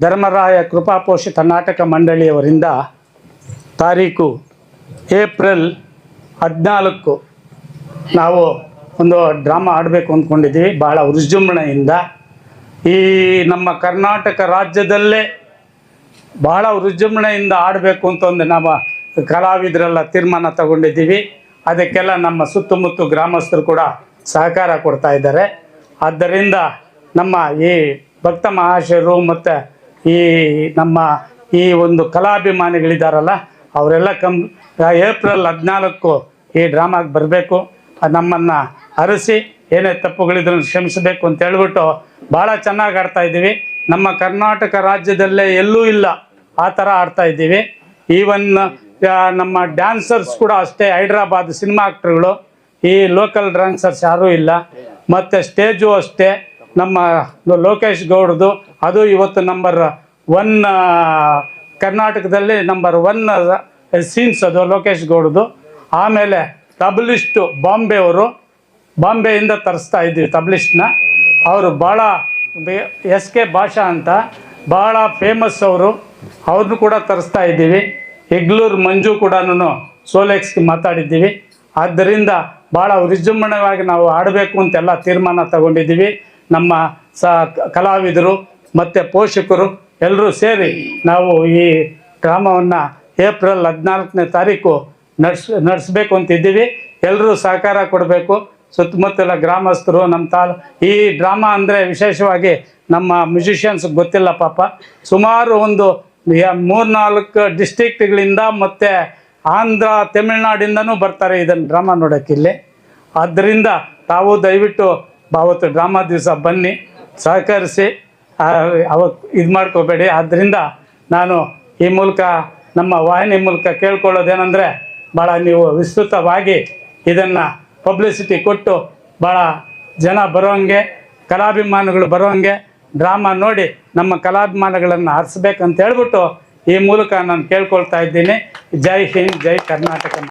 ಧರ್ಮರಾಯ ಕೃಪಾಪೋಷಿತ ನಾಟಕ ಮಂಡಳಿಯವರಿಂದ ತಾರೀಕು ಏಪ್ರಿಲ್ ಹದಿನಾಲ್ಕು ನಾವು ಒಂದು ಡ್ರಾಮಾ ಆಡಬೇಕು ಅಂದ್ಕೊಂಡಿದ್ದೀವಿ. ಭಾಳ ವಿಜೃಂಭಣೆಯಿಂದ ಈ ನಮ್ಮ ಕರ್ನಾಟಕ ರಾಜ್ಯದಲ್ಲೇ ಭಾಳ ವಿಜೃಂಭಣೆಯಿಂದ ಆಡಬೇಕು ಅಂತ ಒಂದು ನಾವು ಕಲಾವಿದರೆಲ್ಲ ತೀರ್ಮಾನ ತಗೊಂಡಿದ್ದೀವಿ. ಅದಕ್ಕೆಲ್ಲ ನಮ್ಮ ಸುತ್ತಮುತ್ತ ಗ್ರಾಮಸ್ಥರು ಕೂಡ ಸಹಕಾರ ಕೊಡ್ತಾ ಇದ್ದಾರೆ. ಆದ್ದರಿಂದ ನಮ್ಮ ಈ ಭಕ್ತ ಮಹಾಶಯರು ಮತ್ತು ಈ ನಮ್ಮ ಈ ಒಂದು ಕಲಾಭಿಮಾನಿಗಳಿದ್ದಾರಲ್ಲ ಅವರೆಲ್ಲ ಕಮ್ ಏಪ್ರಿಲ್ ಹದಿನಾಲ್ಕು ಈ ಡ್ರಾಮಾಗೆ ಬರಬೇಕು. ನಮ್ಮನ್ನು ಅರಸಿ ಏನೇ ತಪ್ಪುಗಳಿದ್ರು ಕ್ಷಮಿಸಬೇಕು ಅಂತ ಹೇಳ್ಬಿಟ್ಟು ಭಾಳ ಚೆನ್ನಾಗಿ ಆಡ್ತಾ ಇದ್ದೀವಿ. ನಮ್ಮ ಕರ್ನಾಟಕ ರಾಜ್ಯದಲ್ಲೇ ಎಲ್ಲೂ ಇಲ್ಲ ಆ ಥರ ಆಡ್ತಾ ಇದ್ದೀವಿ. ಈವನ್ ನಮ್ಮ ಡ್ಯಾನ್ಸರ್ಸ್ ಕೂಡ ಅಷ್ಟೇ, ಹೈದ್ರಾಬಾದ್ ಸಿನಿಮಾ ಆಕ್ಟರ್ಗಳು. ಈ ಲೋಕಲ್ ಡ್ಯಾನ್ಸರ್ಸ್ ಯಾರೂ ಇಲ್ಲ. ಮತ್ತು ಸ್ಟೇಜು ಅಷ್ಟೇ. ನಮ್ಮ ಲೋಕೇಶ್ ಗೌಡ್ದು ಅದು ಇವತ್ತು ನಂಬರ್ ಒನ್ ಕರ್ನಾಟಕದಲ್ಲಿ ನಂಬರ್ ಒನ್ ಸೀನ್ಸ್ ಅದು ಲೋಕೇಶ್ ಗೌಡ್ದು ಆಮೇಲೆ ತಬ್ಲಿಸ್ಟು ಬಾಂಬೆ ಅವರು ಬಾಂಬೆಯಿಂದ ತರಿಸ್ತಾ ಇದ್ದೀವಿ ತಬ್ಲಿಸ್ಟ್ನ ಅವರು ಭಾಳ ಎಸ್ ಕೆ ಭಾಷಾ ಅಂತ ಭಾಳ ಫೇಮಸ್ ಅವರು. ಅವ್ರನ್ನೂ ಕೂಡ ತರಿಸ್ತಾ ಇದ್ದೀವಿ. ಹೆಗ್ಲೂರು ಮಂಜು ಕೂಡ ಸೋಲೆಕ್ಸ್ಗೆ ಮಾತಾಡಿದ್ದೀವಿ. ಆದ್ದರಿಂದ ಭಾಳ ವಿಜೃಂಭಣವಾಗಿ ನಾವು ಆಡಬೇಕು ಅಂತೆಲ್ಲ ತೀರ್ಮಾನ ತಗೊಂಡಿದ್ದೀವಿ. ನಮ್ಮ ಸ ಕಲಾವಿದರು ಮತ್ತು ಪೋಷಕರು ಎಲ್ಲರೂ ಸೇರಿ ನಾವು ಈ ಡ್ರಾಮವನ್ನು ಏಪ್ರಿಲ್ ಹದಿನಾಲ್ಕನೇ ತಾರೀಕು ನಡ್ಸ್ ನಡೆಸಬೇಕು ಅಂತಿದ್ದೀವಿ. ಎಲ್ಲರೂ ಸಹಕಾರ ಕೊಡಬೇಕು. ಸುತ್ತಮುತ್ತಲ ಗ್ರಾಮಸ್ಥರು, ನಮ್ಮ ತಾಲ್ ಈ ಡ್ರಾಮಾ ಅಂದರೆ ವಿಶೇಷವಾಗಿ ನಮ್ಮ ಮ್ಯೂಸಿಷಿಯನ್ಸ್ ಗೊತ್ತಿಲ್ಲ ಪಾಪ. ಸುಮಾರು ಒಂದು ಮೂರ್ನಾಲ್ಕು ಡಿಸ್ಟಿಕ್ಟ್ಗಳಿಂದ ಮತ್ತು ಆಂಧ್ರ, ತಮಿಳ್ನಾಡಿಂದನೂ ಬರ್ತಾರೆ ಇದನ್ನು ಡ್ರಾಮಾ ನೋಡೋಕ್ಕಿಲ್ಲಿ ಆದ್ದರಿಂದ ತಾವು ದಯವಿಟ್ಟು ಅವತ್ತು ಡ್ರಾಮಾ ದಿವಸ ಬನ್ನಿ, ಸಹಕರಿಸಿ ಅವತ್ತು ಇದು ಮಾಡ್ಕೋಬೇಡಿ. ಆದ್ದರಿಂದ ನಾನು ಈ ಮೂಲಕ, ನಮ್ಮ ವಾಹಿನಿ ಮೂಲಕ ಕೇಳ್ಕೊಳ್ಳೋದೇನೆಂದರೆ ಭಾಳ ನೀವು ವಿಸ್ತೃತವಾಗಿ ಇದನ್ನು ಪಬ್ಲಿಸಿಟಿ ಕೊಟ್ಟು ಭಾಳ ಜನ ಬರೋಂಗೆ, ಕಲಾಭಿಮಾನಿಗಳು ಬರೋಂಗೆ, ಡ್ರಾಮಾ ನೋಡಿ ನಮ್ಮ ಕಲಾಭಿಮಾನಗಳನ್ನು ಹರಿಸ್ಬೇಕಂತ ಹೇಳ್ಬಿಟ್ಟು ಈ ಮೂಲಕ ನಾನು ಕೇಳ್ಕೊಳ್ತಾ ಇದ್ದೀನಿ. ಜೈ ಹಿಂದ್, ಜೈ ಕರ್ನಾಟಕ.